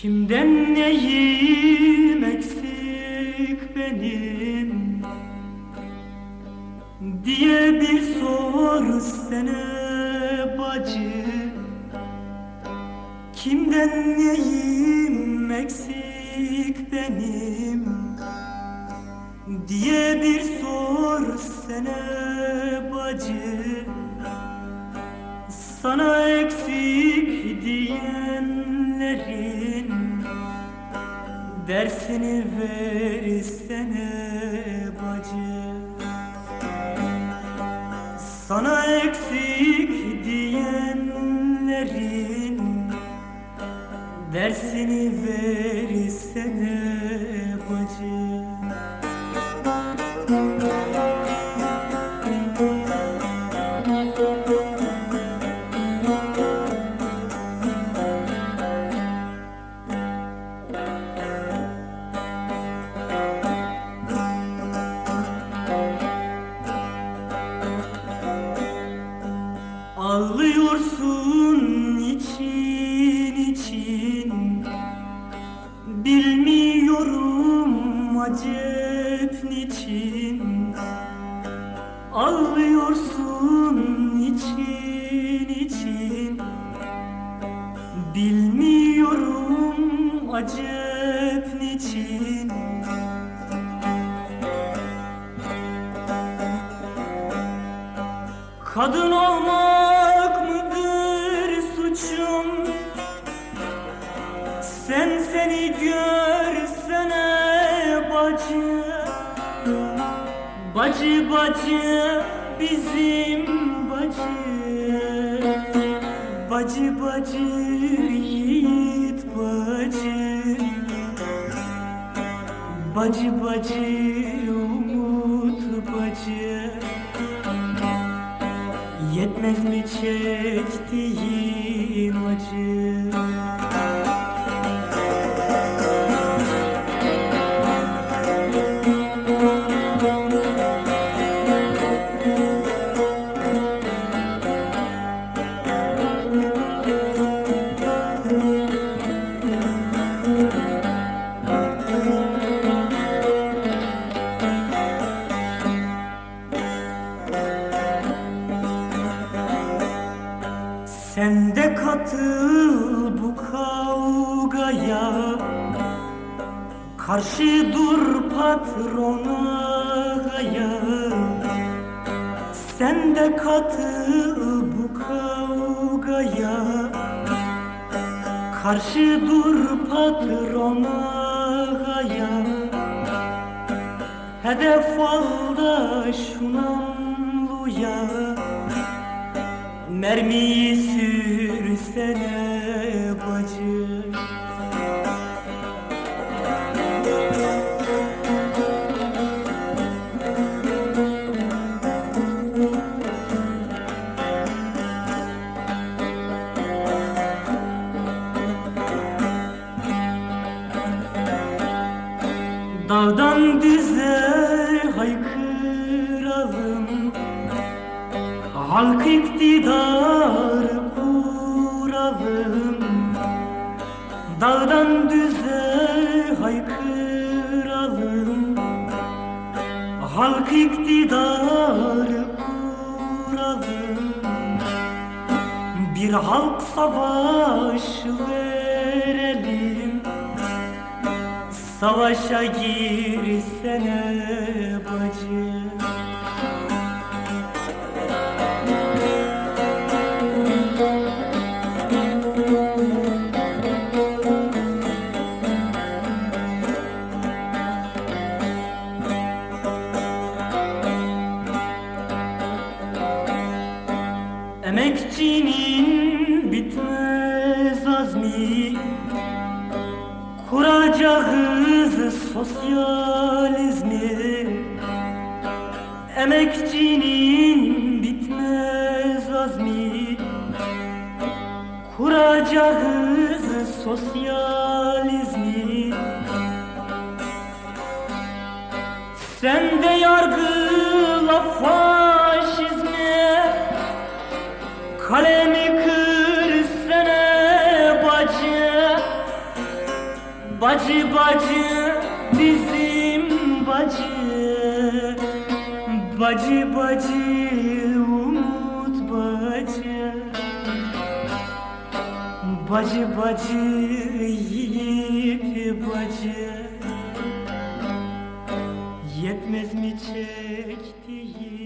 Kimden neyim eksik benim? Diye bir sor sene bacı. Kimden neyim eksik benim? Diye bir sor sene bacı. Sana Dersini versene bacı. Sana eksik diyenlerin Dersini versene bacı Bilmiyorum acep niçin Ağlıyorsun için için. Bilmiyorum acep niçin. Kadın olmak görsene bacı. Bacı bacı bizim bacı. Bacı bacı yiğit bacı. Bacı bacı umut bacı. Yetmez mi çektiğim kavgaya Karşı dur patrona gaya. Sen de katıl bu kavgaya. Karşı dur patrona gaya. Hedef al da şu namluya Mermiyi sürsene Dağdan düze haykıralım. Halk iktidar kuralım. Dağdan düze haykıralım. Halk iktidar kuralım. Bir halk savaşı verelim Savaşa girsene bacı. Emekçinin bitmez azmi. Kuracağız sosyalizmi Emekçinin bitmez azmi. Kuracağız sosyalizmi Sen de yargıla faşizmi Kalemi kırsana bacı. Bacı bacı bizim bacı Bacı bacı umut bacı. Bacı bacı yiğit bacı. Yetmez mi çektiği